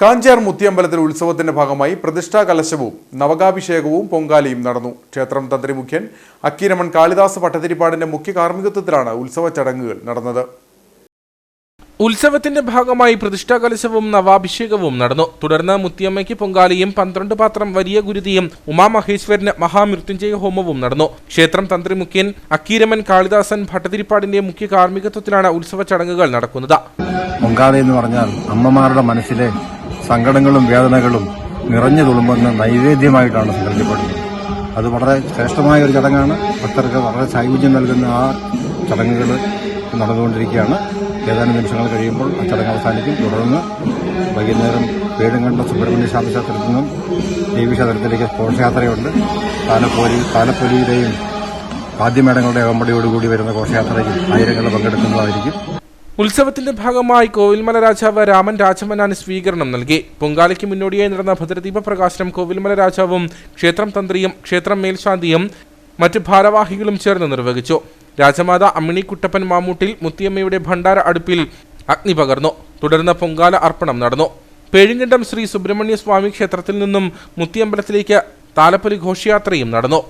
കാഞ്ചാർ മുത്തിയമ്പലത്തിൽ ഉത്സവത്തിന്റെ ഭാഗമായി പ്രതിഷ്ഠാ കലശവും നവകാഭിഷേകവും പൊങ്കാലയും നടന്നു. ക്ഷേത്രം തന്ത്രി മുഖ്യൻ അക്കീരമൺ കാളിദാസ് ഭട്ടതിരിപ്പാടിന്റെ മുഖ്യ കാർമ്മികത്വത്തിലാണ് ഉത്സവ ചടങ്ങുകൾ നടന്നത്. ഉത്സവത്തിന്റെ ഭാഗമായി പ്രതിഷ്ഠാ കലശവും നവാഭിഷേകവും നടന്നു. തുടർന്ന് മുത്തിയമ്മയ്ക്ക് പൊങ്കാലയും പന്ത്രണ്ട് പാത്രം വലിയ ഗുരുതിയും ഉമാമഹേശ്വരന് മഹാമൃത്യുഞ്ജയ ഹോമവും നടന്നു. ക്ഷേത്രം തന്ത്രി മുഖ്യൻ അക്കീരമൻ കാളിദാസൻ ഭട്ടതിരിപ്പാടിന്റെ മുഖ്യ കാർമ്മികത്വത്തിലാണ് ഉത്സവ ചടങ്ങുകൾ നടക്കുന്നത്. പൊങ്കാല എന്ന് പറഞ്ഞാൽ അമ്മമാരുടെ മനസ്സിലെ സങ്കടങ്ങളും വേദനകളും നിറഞ്ഞു തുളുമ്പുന്ന നൈവേദ്യമായിട്ടാണ് സങ്കല്പിക്കപ്പെടുന്നത് അത് വളരെ ശ്രേഷ്ഠമായ ഒരു ചടങ്ങാണ്. ഭക്തർക്ക് വളരെ സായുജ്യം നൽകുന്ന ആ ചടങ്ങുകൾ നടന്നുകൊണ്ടിരിക്കുകയാണ്. ഏതാനും നിമിഷങ്ങൾ കഴിയുമ്പോൾ ആ ചടങ്ങ് അവസാനിക്കും. തുടർന്ന് വൈകുന്നേരം പേടുങ്കണ്ട സുബ്രഹ്മണ്യ സ്വാമി ക്ഷേത്രത്തിൽ നിന്നും ദേവി ക്ഷേത്രത്തിലേക്ക് ഘോഷയാത്രയുണ്ട്. താലപ്പൊലി താലപ്പൊലിയുടെയും ആദ്യമേടങ്ങളുടെ അകമ്പടിയോടുകൂടി വരുന്ന ഘോഷയാത്രയിൽ ആയിരങ്ങൾ പങ്കെടുക്കുന്നതായിരിക്കും. ഉത്സവത്തിന്റെ ഭാഗമായി കോവിൽമല രാജാവ് രാമൻ രാജമനാന് സ്വീകരണം നൽകി. പൊങ്കാലയ്ക്ക് മുന്നോടിയായി നടന്ന ഭദ്രദീപ പ്രകാശനം കോവിൽമല രാജാവും ക്ഷേത്രം തന്ത്രിയും ക്ഷേത്രം മേൽശാന്തിയും മറ്റ് ഭാരവാഹികളും ചേർന്ന് നിർവഹിച്ചു. രാജമാത അമ്മിണി കുട്ടപ്പൻ മാമൂട്ടിൽ മുത്തിയമ്മയുടെ ഭണ്ഡാര അടുപ്പിൽ അഗ്നി പകർന്നു. തുടർന്ന് പൊങ്കാല അർപ്പണം നടന്നു. പേഴുങ്കണ്ടം ശ്രീ സുബ്രഹ്മണ്യ സ്വാമി ക്ഷേത്രത്തിൽ നിന്നും മുത്തിയമ്പലത്തിലേക്ക് താലപ്പൊലി ഘോഷയാത്രയും നടന്നു.